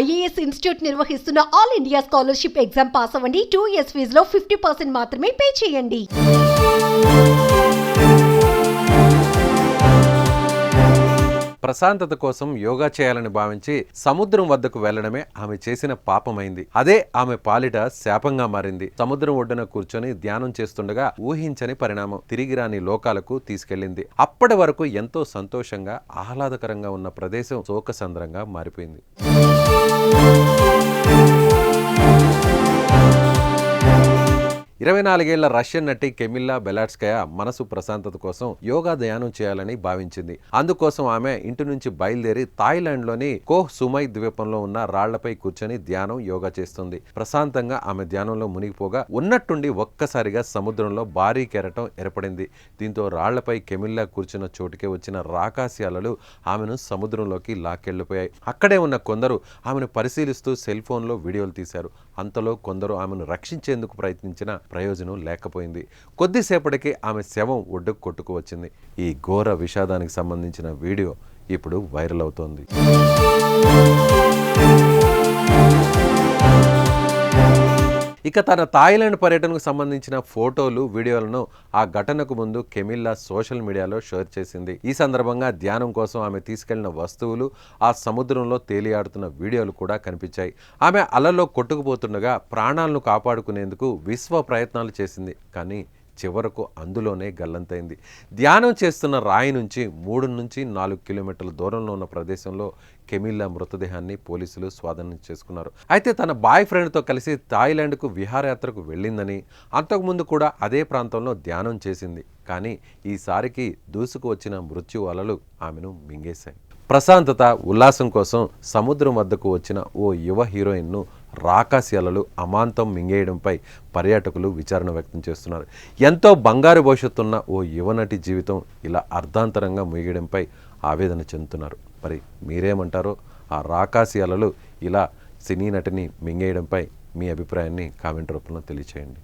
IAS institute నిర్వహిస్తున్న all India scholarship exam pass అవ్వండి. Two years ఫీజులో ఫిఫ్టీ పర్సెంట్ మాత్రమే పే చేయండి. ప్రశాంతత కోసం యోగా చేయాలని భావించి సముద్రం వద్దకు వెళ్ళడమే ఆమె చేసిన పాపమైంది. అదే ఆమె పాలిట శాపంగా మారింది. సముద్రం ఒడ్డున కూర్చొని ధ్యానం చేస్తుండగా ఊహించని పరిణామం తిరిగి రాని లోకాలకు తీసుకెళ్ళింది అప్పటి వరకు ఎంతో సంతోషంగా ఆహ్లాదకరంగా ఉన్న ప్రదేశం శోకసంద్రంగా మారిపోయింది. Música ఇరవై నాలుగేళ్ళ రష్యన్ నటి కెమిల్లా బెలాట్స్కయా మనసు ప్రశాంతత కోసం యోగా ధ్యానం చేయాలని భావించింది. అందుకోసం ఆమె ఇంటి నుంచి బయలుదేరి థాయిలాండ్లోని కోహ్ సుమై ద్వీపంలో ఉన్న రాళ్ళపై కూర్చొని ధ్యానం యోగా చేస్తుంది. ప్రశాంతంగా ఆమె ధ్యానంలో మునిగిపోగా ఉన్నట్టుండి ఒక్కసారిగా సముద్రంలో భారీ కెరటం ఏర్పడింది. దీంతో రాళ్ళపై కెమిల్లా కూర్చున్న చోటుకే వచ్చిన రాకాసి అలలు ఆమెను సముద్రంలోకి లాక్కెళ్ళిపోయాయి అక్కడే ఉన్న కొందరు ఆమెను పరిశీలిస్తూ సెల్ ఫోన్లో వీడియోలు తీశారు. అంతలో కొందరు ఆమెను రక్షించేందుకు ప్రయత్నించిన ప్రయోజనం లేకపోయింది. కొద్దిసేపటికి ఆమె శవం ఒడ్డుకు కొట్టుకు వచ్చింది. ఈ ఘోర విషాదానికి సంబంధించిన వీడియో ఇప్పుడు వైరల్ అవుతోంది. ఇక తన థాయిలాండ్ పర్యటనకు సంబంధించిన ఫోటోలు వీడియోలను ఆ ఘటనకు ముందు కెమిల్లా సోషల్ మీడియాలో షేర్ చేసింది. ఈ సందర్భంగా ధ్యానం కోసం ఆమె తీసుకెళ్ళిన వస్తువులు ఆ సముద్రంలో తేలియాడుతున్న వీడియోలు కూడా కనిపించాయి. ఆమె అలలో కొట్టుకుపోతుండగా ప్రాణాలను కాపాడుకునేందుకు విశ్వ ప్రయత్నాలు చేసింది. కానీ చివరకు అందులోనే గల్లంతైంది. ధ్యానం చేస్తున్న రాయి నుంచి మూడు నుంచి నాలుగు కిలోమీటర్ల దూరంలో ఉన్న ప్రదేశంలో కెమిల్లా మృతదేహాన్ని పోలీసులు స్వాధీనం చేసుకున్నారు. అయితే తన బాయ్ ఫ్రెండ్తో కలిసి థాయిలాండ్కు విహారయాత్రకు వెళ్ళిందని అంతకుముందు కూడా అదే ప్రాంతంలో ధ్యానం చేసింది. కానీ ఈసారికి దూసుకు వచ్చిన మృత్యు అలలు ఆమెను మింగేశాయి. ప్రశాంతత ఉల్లాసం కోసం సముద్రం వద్దకు వచ్చిన ఓ యువ హీరోయిన్ను రాకాసి అలలు అమాంతం మింగేయడంపై పర్యాటకులు విచారణ వ్యక్తం చేస్తున్నారు. ఎంతో బంగారు భవిష్యత్తున్న ఓ యువనటి జీవితం ఇలా అర్ధాంతరంగా ముగియడంపై ఆవేదన చెందుతున్నారు. మరి మీరేమంటారో? ఆ రాకాసి అలలు ఇలా సినీ నటిని మింగేయడంపై మీ అభిప్రాయాన్ని కామెంట్ రూపంలో తెలియచేయండి.